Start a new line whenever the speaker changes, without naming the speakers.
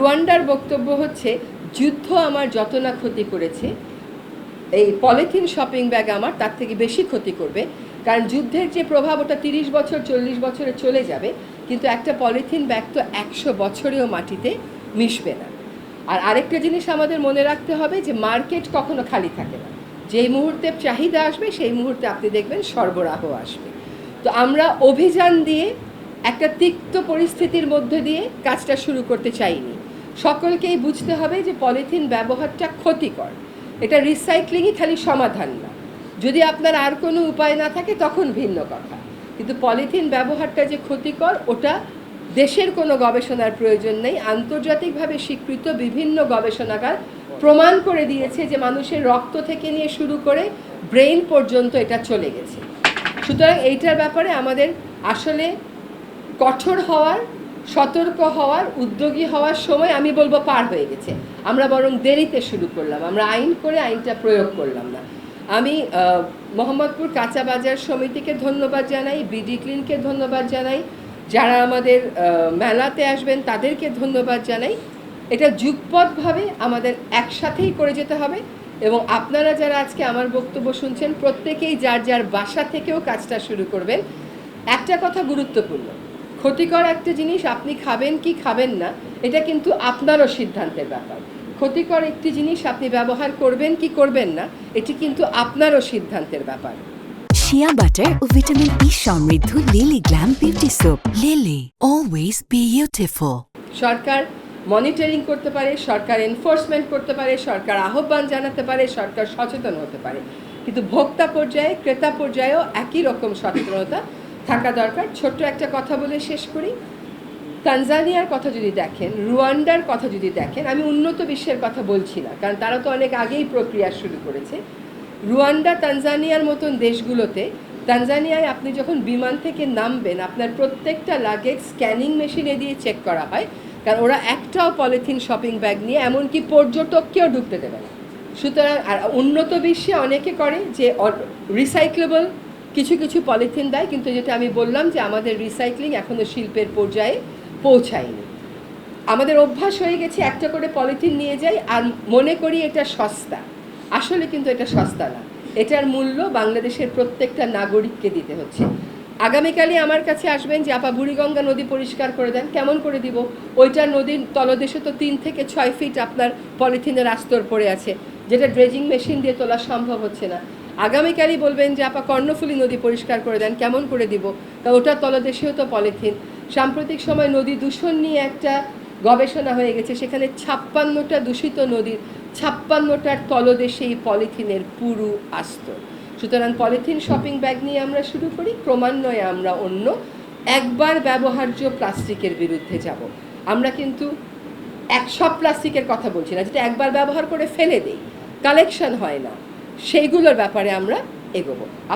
রুয়ান্ডার বক্তব্য হচ্ছে, যুদ্ধ আমার যত না ক্ষতি করেছে, এই পলিথিন শপিং ব্যাগ আমার তার থেকে বেশি ক্ষতি করবে। কারণ যুদ্ধের যে প্রভাব, ওটা তিরিশ বছর, চল্লিশ বছরে চলে যাবে, কিন্তু একটা পলিথিন ব্যাগ তো একশো বছরেও মাটিতে মিশবে না। আর আরেকটা জিনিস আমাদের মনে রাখতে হবে যে, মার্কেট কখনো খালি থাকে না। যেই মুহূর্তে চাহিদা আসবে, সেই মুহূর্তে আপনি দেখবেন সরবরাহ আসবে। তো আমরা অভিযান দিয়ে, একটা তিক্ত পরিস্থিতির মধ্যে দিয়ে কাজটা শুরু করতে চাইনি। সকলকেই বুঝতে হবে যে পলিথিন ব্যবহারটা ক্ষতিকর। এটা রিসাইক্লিংই খালি সমাধান না। যদি আপনার আর কোনো উপায় না থাকে, তখন ভিন্ন কথা। কিন্তু পলিথিন ব্যবহারটা যে ক্ষতিকর, ওটা দেশের কোনো গবেষণার প্রয়োজন নেই। আন্তর্জাতিকভাবে স্বীকৃত বিভিন্ন গবেষণাগার প্রমাণ করে দিয়েছে যে মানুষের রক্ত থেকে নিয়ে শুরু করে ব্রেন পর্যন্ত এটা চলে গেছে। সুতরাং এইটার ব্যাপারে আমাদের আসলে কঠোর হওয়ার সতর্ক হওয়ার, উদ্যোগী হওয়ার সময় আমি বলব পার হয়ে গেছে। আমরা বরং দেরিতে শুরু করলাম। আমরা আইন করে আইনটা প্রয়োগ করলাম না। আমি মোহাম্মদপুর কাঁচা বাজার সমিতিকে ধন্যবাদ জানাই, বিডি ক্লিনকে ধন্যবাদ জানাই, যারা আমাদের মেলাতে আসবেন তাদেরকে ধন্যবাদ জানাই। এটা যুগপথভাবে আমাদের একসাথেই করে যেতে হবে এবং আপনারা যারা আজকে আমার বক্তব্য শুনছেন, প্রত্যেকেই যার যার বাসা থেকেও কাজটা শুরু করবেন। একটা কথা গুরুত্বপূর্ণ ক্ষতিকর একটা জিনিস আপনি খাবেন কি খাবেন না এটা কিন্তু আপনারও সিদ্ধান্তের ব্যাপার। ক্ষতিকর একটি জিনিস আপনি ব্যবহার করবেন কি করবেন না এটি কিন্তু আপনারও সিদ্ধান্তের ব্যাপার।
শিয়া বাটার ও ভিটামিন ই সমৃদ্ধ Lily glam beauty soap Lily always beautiful
সরকার মনিটরিং করতে পারে সরকার এনফোর্সমেন্ট করতে পারে সরকার আহ্বান জানাতে পারে সরকার সচেতন হতে পারে। কিন্তু ভোক্তা পর্যায়ে ক্রেতা পর্যায়েও একই রকম সচেতনতা থাকা দরকার। ছোট্ট একটা কথা বলে শেষ করি। তানজানিয়ার কথা যদি দেখেন, রুয়ান্ডার কথা যদি দেখেন, আমি উন্নত বিশ্বের কথা বলছি না, কারণ তারা তো অনেক আগেই প্রক্রিয়া শুরু করেছে। রুয়ান্ডা, তানজানিয়ার মতন দেশগুলোতে, তানজানিয়ায় আপনি যখন বিমান থেকে নামবেন, আপনার প্রত্যেকটা লাগেজ স্ক্যানিং মেশিনে দিয়ে চেক করা হয়, কারণ ওরা একটাও পলিথিন শপিং ব্যাগ নিয়ে এমনকি পর্যটককেও ঢুকতে দেবে না। সুতরাং, আর উন্নত বিশ্বে অনেকে করে যে রিসাইক্লেবল কিছু কিছু পলিথিন দেয়, কিন্তু যেটা আমি বললাম যে আমাদের রিসাইক্লিং এখনও শিল্পের পর্যায়ে পৌঁছায়নি। আমাদের অভ্যাস হয়ে গেছে একটা করে পলিথিন নিয়ে যাই, আর মনে করি এটা সস্তা। আসলে কিন্তু এটা সস্তা না। এটার মূল্য বাংলাদেশের প্রত্যেকটা নাগরিককে দিতে হচ্ছে। আগামীকালই আমার কাছে আসবেন যে, আপা, বুড়িগঙ্গা নদী পরিষ্কার করে দেন, কেমন করে দিব? ওইটা নদীর তলদেশে তো তিন থেকে ছয় ফিট আপনার পলিথিনের আস্তর পড়ে আছে, যেটা ড্রেজিং মেশিন দিয়ে তোলা সম্ভব হচ্ছে না। আগামীকালই বলবেন যে আপা কর্ণফুলী নদী পরিষ্কার করে দেন, কেমন করে দিব? তা ওটার তলদেশেও তো পলিথিন। সাম্প্রতিক সময় নদী দূষণ নিয়ে একটা গবেষণা হয়ে গেছে, সেখানে ছাপ্পান্নটা দূষিত নদীর ছাপ্পান্নটার তলদেশে এই পলিথিনের পুরু আস্তর সুতরাং পলিথিন শপিং ব্যাগ নিয়ে আমরা শুরু করি, ক্রমান্বয়ে আমরা অন্য একবার ব্যবহার্য প্লাস্টিকের বিরুদ্ধে যাব। আমরা কিন্তু এক সব প্লাস্টিকের কথা বলছি না, যেটা একবার ব্যবহার করে ফেলে দেই। কালেকশন হয় না। সেইগুলোর ব্যাপারে আমরা এগোবো।